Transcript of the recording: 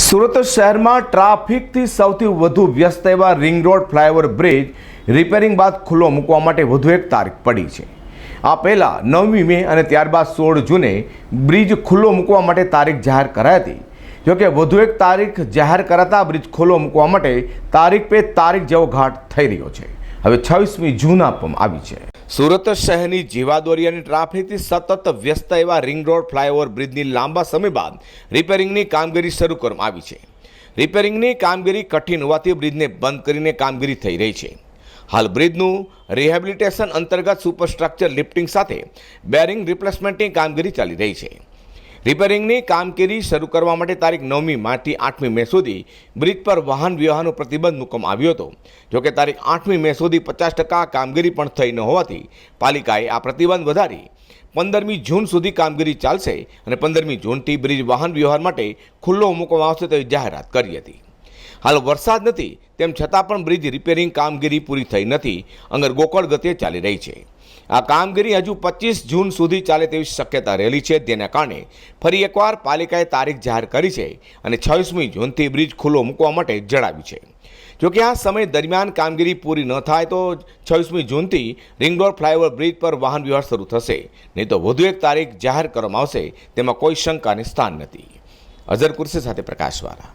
સુરત શહેરમાં ટ્રાફિકથી સૌથી વધુ વ્યસ્ત એવા ring road flyover bridge repairing બાદ ખુલ્લો મૂકવા માટે વધુ એક તારીખ પડી છે. આ પહેલાં નવમી મે અને ત્યારબાદ સોળ જૂને બ્રિજ ખુલ્લો મૂકવા માટે તારીખ જાહેર કરાઈ હતી. જોકે વધુ એક તારીખ જાહેર કરાતા બ્રિજ ખુલ્લો મૂકવા માટે તારીખ પે તારીખ જેવો ઘાટ થઈ રહ્યો છે. હવે છવ્વીસમી જૂન આપવામાં આવી છે. સુરત શહેરની જીવાદોરી અને ટ્રાફિકથી સતત વ્યસ્ત એવા રિંગ રોડ ફ્લાયઓવર બ્રિજની લાંબા સમય બાદ રિપેરિંગની કામગીરી શરૂ કરવામાં આવી છે. રિપેરિંગની કામગીરી કઠિન હોવાથી બ્રિજને બંધ કરીને કામગીરી થઈ રહી છે. હાલ બ્રિજનું રિહેબિલિટેશન અંતર્ગત સુપરસ્ટ્રક્ચર લિફ્ટિંગ સાથે બેરિંગ રિપ્લેસમેન્ટની કામગીરી ચાલી રહી છે. રિપેરિંગની કામગીરી શરૂ કરવા માટે તારીખ નવમી માર્ચથી આઠમી મે સુધી બ્રિજ પર વાહન વ્યવહારનો પ્રતિબંધ મૂકવામાં આવ્યો હતો. જોકે તારીખ આઠમી મે સુધી પચાસ ટકા કામગીરી પણ થઈ ન હોવાથી પાલિકાએ આ પ્રતિબંધ વધારી પંદરમી જૂન સુધી કામગીરી ચાલશે અને પંદરમી જૂનથી બ્રિજ વાહન વ્યવહાર માટે ખુલ્લો મૂકવામાં આવશે તેવી જાહેરાત કરી હતી. હાલ વરસાદ નથી, તેમ છતાં પણ બ્રિજ રિપેરિંગ કામગીરી પૂરી થઈ નથી, અંગર ગોકળ ગતિએ ચાલી રહી છે. આ કામગીરી હજુ પચીસ જૂન સુધી ચાલે તેવી શક્યતા રહેલી છે તેના કારણે ફરી એકવાર પાલિકાએ તારીખ જાહેર કરી છે અને છવ્વીસમી જૂનથી બ્રિજ ખુલ્લો મૂકવા માટે જણાવ્યું છે. જોકે આ સમય દરમિયાન કામગીરી પૂરી ન થાય તો છવ્વીસમી જૂનથી રિંગરોડ ફ્લાયઓવર બ્રિજ પર વાહન વ્યવહાર શરૂ થશે, નહીં તો વધુ એક તારીખ જાહેર કરવામાં આવશે, તેમાં કોઈ શંકાને સ્થાન નથી. અઝર કુર્સી સાથે પ્રકાશવાળા.